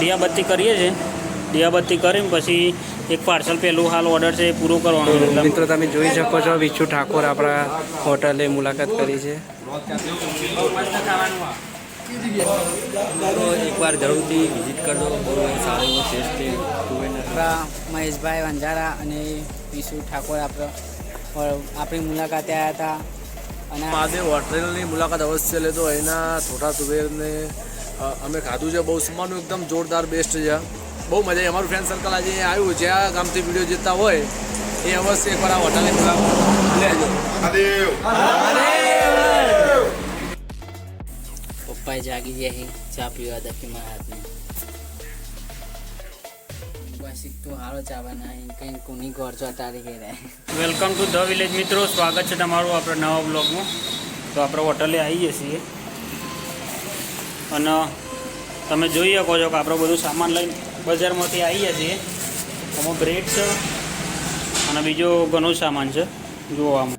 દિયાબત્તી કરીએ છીએ. દિયાબત્તી કરીને પછી એક પાર્સલ પહેલું હાલ ઓર્ડર છે એ પૂરો કરવાનો મિત્રો તમે જોઈ શકો છો વિશુ ઠાકોર આપણા હોટલે મુલાકાત કરી છે. એકવાર જરૂરથી વિઝિટ કરજો બહુ સારું ટેસ્ટી આપણા મહેશભાઈ વંજારા અને વિશુ ઠાકોર આપણો આપણી મુલાકાતે આવ્યા હતા. અને મહાદેવ હોટેલની મુલાકાત અવશ્ય લેતો એના તુવેરને અ, અમે ખાધું છે બહુ સમાનું એકદમ જોરદાર બેસ્ટ છે. બહુ મજા આવી. અમારું ફ્રેન્ડ સર્કલ આજે આવ્યું. જે આ ગામથી વીડિયો જોતા હોય એ અવશ્ય એકવાર આ હોટલની લેજો. પપ્પાએ જાગી ગયા છે ચા પીવા દખી મારા હાથમાં. બસ તો હારો ચાવાના કંઈ કોની ઘર છો તારી ઘેરે વેલકમ ટુ ધ વિલેજ મિત્રો સ્વાગત છે તમારું આપણે નવા બ્લોગમાં તો આપણે હોટલે આવીએ છીએ. અને તમે જોઈ શકો છો કે આપણે બધું સામાન લઈને બજારમાંથી આવીએ છીએ. આમાં બ્રેડ છે અને બીજો ઘણો સામાન છે જોવામાં.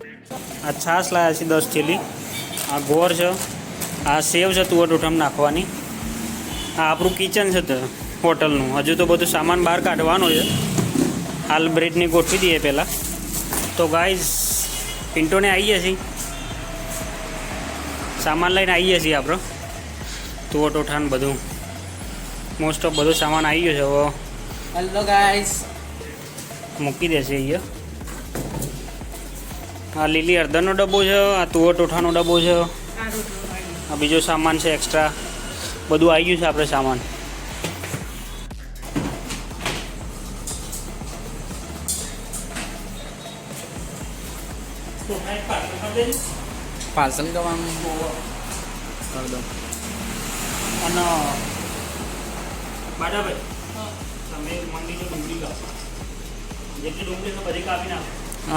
આ છાશ લાવ્યા છે દસ થેલી. આ ગોળ છે. આ સેવ છે તુવર ઉઠમ નાખવાની. આ આપણું કિચન છે તો, હોટલનું. હજુ તો બધું સામાન બહાર કાઢવાનો છે. હાલ બ્રેડની ગોઠવી દઈએ પહેલાં. તો ગાઈઝ પિન્ટોને આવીએ છીએ. સામાન લઈને આવીએ છીએ આપણે. તુવર ટોઠાન બધું. મોસ્ટ ઓફ બધું સામાન આવી ગયું છે હવે. હેલો ગાઈસ મૂકી દેશે અહીંયા. આ લીલી હળદરનો ડબ્બો છે આ તુવટ ઉઠાનો ડબ્બો છે. આ બીજો સામાન છે એક્સ્ટ્રા બધું આવી ગયું છે આપણે સામાન. પાર્સલ કરવાનું. કરી દો અને બાટાભાઈ તમે મંદિરની જો ડુંગળી કાપો જેટલી ડુંગળી છે બધી કાપી નાખો.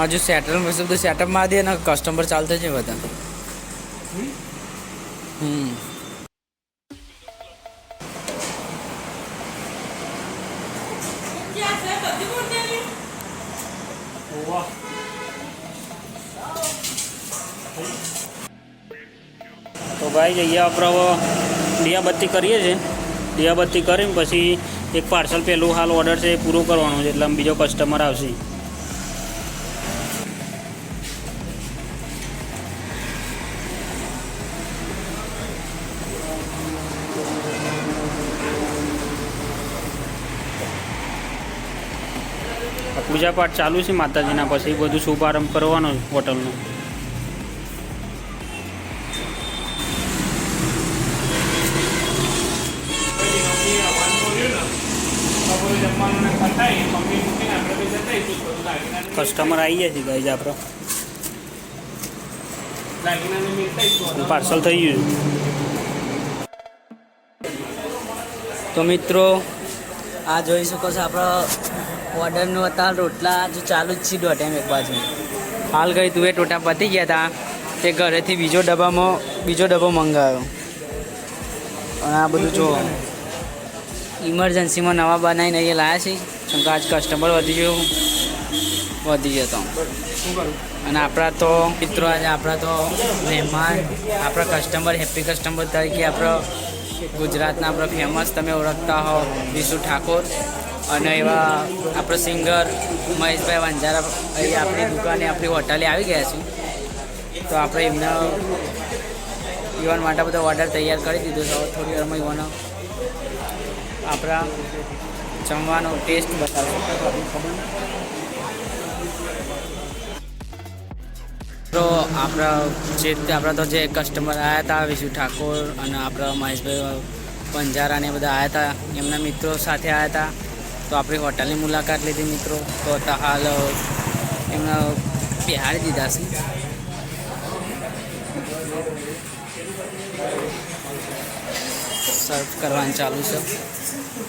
હજુ સેટલ મતલબ તો સેટઅપમાં દે ને કસ્ટમર ચાલતા છે? બધા હમ વાહ તો ભાઈ જઈએ આપણે દિયાબત્તી કરીએ છીએ. દિયાબત્તી કરીને પછી એક પાર્સલ પહેલું હાલ ઓર્ડર છે એ પૂરો કરવાનો છે, એટલે બીજો કસ્ટમર આવશે. પૂજાપાઠ પૂજા પાઠ ચાલુ છે માતાજીના, પછી બધું શુભારંભ કરવાનો હોટલનો. કસ્ટમર આવી જાય છે ગાઈઝ આપણો પાર્સલ થઈ ગયું તો મિત્રો, આ જોઈ શકો છો આપણો ઓર્ડરનું અત્યારે રોટલા જો ચાલુ જ છે દોઢ એક બાજુ. હાલ ગઈ તું એ ટોટા પતી ગયા હતા તે ઘરેથી બીજો ડબ્બામાં, બીજો ડબ્બો મંગાવ્યો. અને આ બધું જો ઇમરજન્સીમાં નવા બનાવીને અહીંયા લાવ્યા છે. કેમ કે આજ કસ્ટમર વધી ગયો. વધી ગયો તો. અને આપણા તો મિત્રો આજે આપણા તો મહેમાન, આપણા કસ્ટમર હેપી કસ્ટમર તરીકે આપણો ગુજરાતના આપણો ફેમસ તમે ઓળખતા હો વિશુ ઠાકોર. અને એવા આપણો સિંગર મહેશભાઈ વાંજારા અહીં આપણી દુકાને, આપણી હોટલે આવી ગયા છે. તો આપણે એમના યુવાન માટે બધો ઓર્ડર તૈયાર કરી દીધો છે. થોડી વારમાં યુવાનો આપણા જમવાનો ટેસ્ટ બતાવશે. તો આપણા જે આપણા તો જે કસ્ટમર આવ્યા હતા, વિશુ ઠાકોર અને આપણા મહેશભાઈ પંજારાને બધા આવ્યા હતા, એમના મિત્રો સાથે આવ્યા હતા. તો આપણી હોટલની મુલાકાત લીધી મિત્રો. તો હાલ એમના બિહારી દીધા છે. સર્વ કરવાનું ચાલુ છે.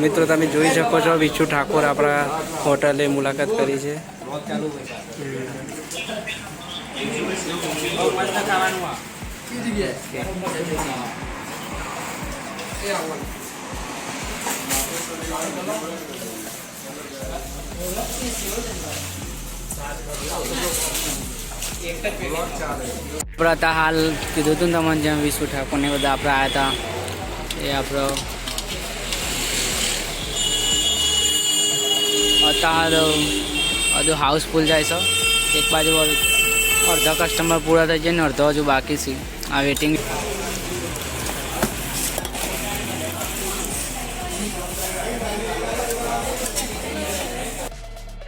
મિત્રો, તમે જોઈ શકો છો વિશુ ઠાકોર આપણા હોટલે મુલાકાત કરી છે. આપણે હાલ કીધું હતું ને તમને જેમ વિશુ ઠાકોર ને બધા આપણે આવ્યા હતા. એ આપણો અત્યારે બધું હાઉસફુલ જાય છે. એક બાજુ અડધા કસ્ટમર પૂરા થઈ જાય ને અડધો હજુ બાકી છે. આ વેટિંગ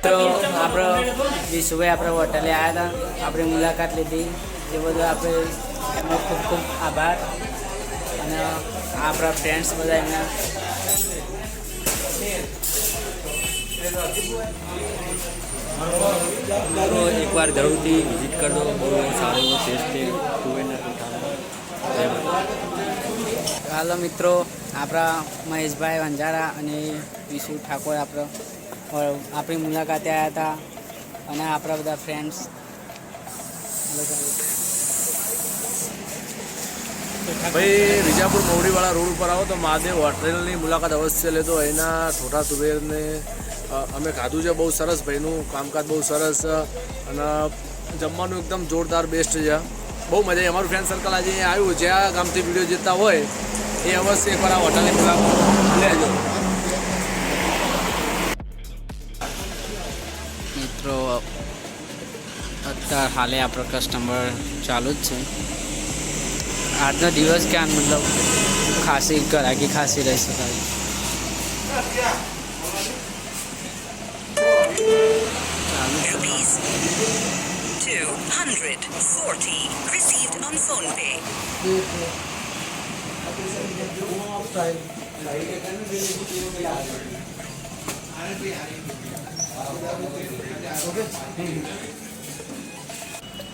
તો આપણો વિશુભાઈ આપણે હોટલે આવ્યા હતા. આપણી મુલાકાત લીધી. એ બધું આપણે એમનો ખૂબ ખૂબ આભાર. અને આપણા ફ્રેન્ડ્સ બધા એમના. તો એકવાર જરૂરથી વિઝિટ કરજો. બહુ સારો એવો હાલો મિત્રો, આપણા મહેશભાઈ વંજારા અને વિશુ ઠાકોર આપણો, આપણી મુલાકાતે આવ્યા હતા. અને આપણા બધા ફ્રેન્ડ્સ ભાઈ, વિજાપુર મોવડીવાળા રોડ ઉપર આવો તો મહાદેવ હોટેલની મુલાકાત અવશ્ય લેતો એના ઠોઠા સુબેરને અમે ખાધું છે, બહુ સરસ ભાઈનું કામકાજ બહુ સરસ અને જમવાનું એકદમ જોરદાર બેસ્ટ છે. બહુ મજા આવી. અમારું ફ્રેન્ડ સર્કલ આજે આવ્યું. જ્યાં ગામથી વીડિયો જતા હોય, એ અવશ્ય એકવાર આ હોટલની મુલાકાત લેજો. મિત્રો, અત્યારે હાલે આપણો કસ્ટમર ચાલુ જ છે. આજનો દિવસ ક્યાં મતલબ ખાસી કરાકી ખાસી રહી શકાય? rupees 240 received on phone pay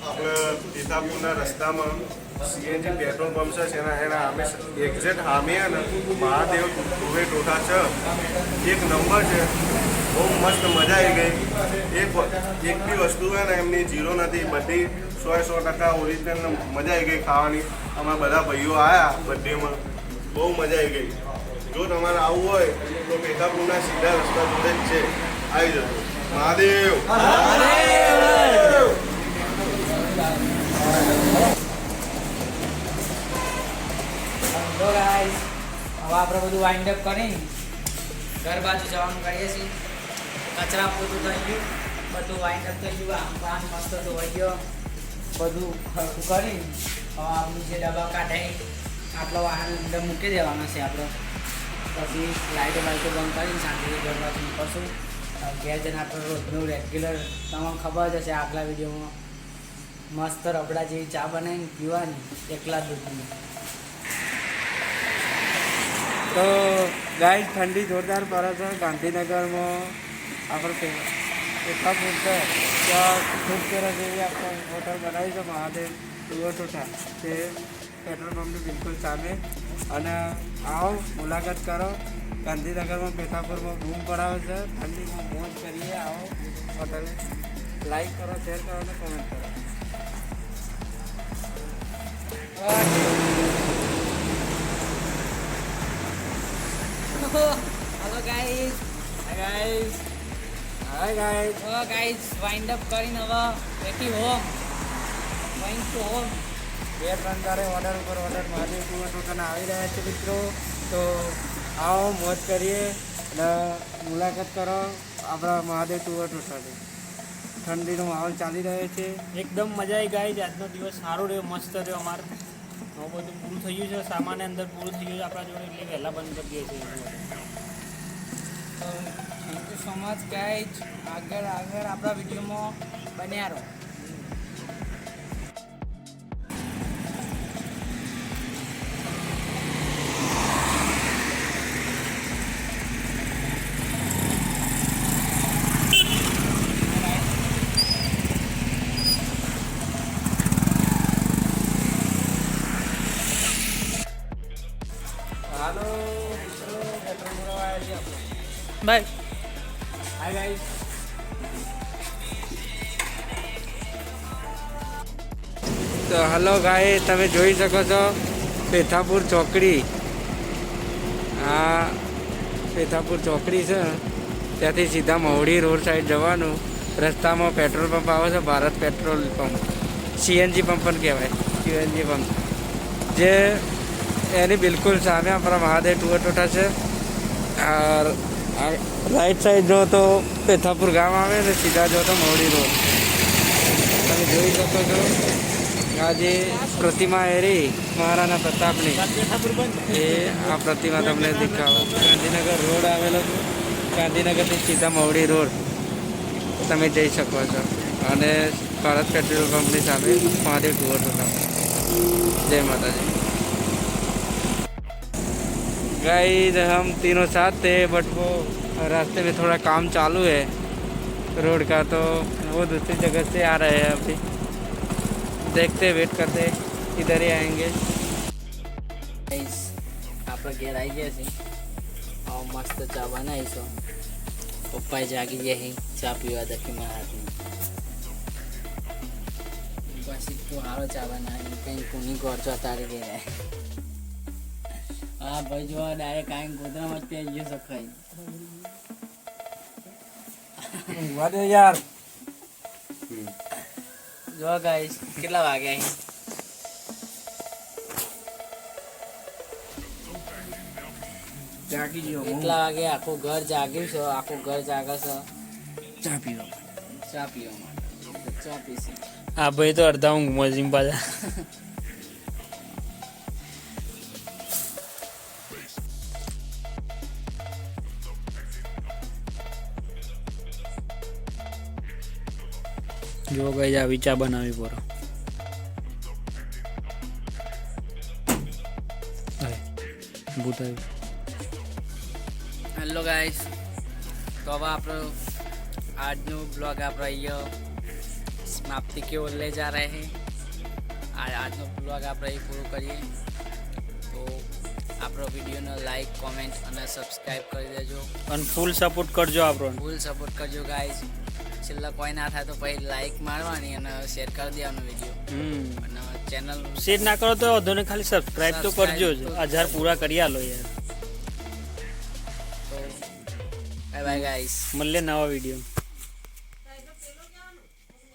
આપણે સીતાપુરના રસ્તામાં સીએનજી, પેટ્રોલ પંપ છે એના એના અમે એક્ઝેક્ટ સામે ને મહાદેવ ધુવે ટોટા છે. એક નંબર છે. બહુ મસ્ત મજા આવી ગઈ. એક એક બી વસ્તુ છે ને, એમની જીરો નથી. બધી સો સો ટકા ઓરિજિનલ મજા આવી ગઈ ખાવાની. અમારા બધા ભાઈઓ આવ્યા બર્થડેમાં. બહુ મજા આવી ગઈ. જો તમારે આવવું હોય, તો પેટાપુરના સીધા રસ્તા જોડે જ છે. આવી જજો. મહાદેવ. બધું વાઇન્ડ અપ કરીને ઘર બાજુ જવાનું કરીએ છીએ. કચરા પૂરું થઈ ગયું. બધું વાઇન્ડ અપ થઈ ગયું. આમ પાન મસ્ત ધોવાઈ ગયો. બધું ખરખું કરી. આપણું જે ડબ્બા કાઢાઈ આટલો વાહન અંદર મૂકી દેવાનો છે આપણો. પછી લાઇટો બાઇટો બંધ કરીને શાંતિથી ઘર બાજુ નીકળશું. ઘેર જઈને આપણે રોજનું રેગ્યુલર તમને ખબર જ હશે, આગલા વિડીયોમાં મસ્ત રબડા જેવી ચા બનાવીને પીવાની, એકલા દૂધની તો ગાય ઠંડી જોરદાર પડે છે. ગાંધીનગરમાં આપણે એટલા છે ત્યાં ખૂબ સરસ એવી આપણે હોટલ બનાવી છે, મહાદેવ ટુવર ટોઠા તે પેટ્રોલ પંપની બિલકુલ સામે. અને આવો મુલાકાત કરો. ગાંધીનગરમાં પેથાપુરમાં બૂમ પડાવે છે. ઠંડીમાં મોજ કરીએ, આવો હોટલે. લાઈક કરો, શેર કરો અને કોમેન્ટ કરો. Hello guys guys hi guys હવે ગાઈઝ વાઇન્ડ અપ કરીને હવે બેટી હોમ વાઇન ટુ હોમ બે ત્રણ તારે ઓર્ડર ઉપર ઓર્ડર ટુવર ટોટના આવી રહ્યા છે મિત્રો. તો આવો મોજ કરીએ અને મુલાકાત કરો આપણા મહાદેવ ટુવર સાથે. ઠંડીનો માહોલ ચાલી રહ્યો છે. એકદમ મજા આવી ગઈ આજનો દિવસ સારો રહ્યો મસ્ત રહ્યો અમારે. હવે બધું પૂરું થઈ ગયું છે સામાન્ય અંદર પૂરું થઈ ગયું છે, આપણા જોડે એટલે વહેલા બંધ કરી દઈએ છીએ thank you so much guys આગળ આગળ આપણા વિડીયોમાં બન્યા રહો. બાય. હાય ગાઈસ તો હલો ગાય તમે જોઈ શકો છો પેથાપુર ચોકડી. આ પેથાપુર ચોકડી છે. ત્યાંથી સીધા મહુડી રોડ સાઈડ જવાનું. રસ્તામાં પેટ્રોલ પંપ આવે છે Bharat petrol pump. CNG pump પણ કહેવાય સીએનજી પંપ. જે એની બિલકુલ સામે આપણા મહાદેવ ટુઅર ટોટા છે. રાઈટ સાઈડ જો તો પેથાપુર ગામ આવે ને સીધા જો તો મહુડી રોડ. તમે જોઈ શકો છો આજે પ્રતિમા એરી મહારાણા પ્રતાપની, એ આ પ્રતિમા તમને દેખાવો. ગાંધીનગર રોડ આવેલો ગાંધીનગરથી સીધા મહુડી રોડ. તમે જઈ શકો છો. અને ભારત પેટ્રોલ પંપની સામે મહાદેવ ટુઅર ટોટા. જય માતાજી. गाइस हम तीनों साथ थे बट वो रास्ते में थोड़ा काम चालू है। रोड का तो वो दूसरी जगह से आ रहे हैं अभी। देखते वेट करते, इधर ही आएँगे। आप लोग आई गए और मस्त चा बना सो। पप्पा जाके यही चा पीवा देखी महाराज बस तो चा बना कहीं कुनी गर्छ तारिक હા ભાઈ જોવા ડાયરેક્ટ આઈને ગોદરામાં જ પહેરી ગયો સખાઈ વાદે યાર. જો ગાઈસ કેટલા વાગે વાગ્યા જાગી ગયો કેટલા વાગે આખું ઘર જાગ્યું છે? આખું ઘર જાગે છે ચા પીવા ચા પીવા માટે. ચા પીસી હા ભાઈ તો અડધા ઊંઘમાં જીમ પાછા. જો ગઈ આ વિચાર બનાવી પર. ભૂત આવ્યું હેલો ગાઈસ તો હવે આપણો આજનો બ્લોગ આપણો અહીંયા સમાપ્તિ કે ઓર લે જા રહે આ આજનો બ્લોગ આપણે અહીં પૂરો કરીએ. તો આપણો વિડીયોને લાઈક કોમેન્ટ અને સબસ્ક્રાઈબ કરી દેજો. અને ફૂલ સપોર્ટ કરજો આપણો ફૂલ સપોર્ટ કરજો ગાઈઝ છેલ્લા કોઈ ના થાય તો પછી લાઈક મારવાની અને શેર કરી દેવાનો વીડિયો અને ચેનલ શેર ના કરો તો વધુ ખાલી સબસ્ક્રાઇબ તો કરજો જ. હજાર પૂરા કરી આલો યાર. બાય બાય ગાઈસ મળીએ નવા વીડિયો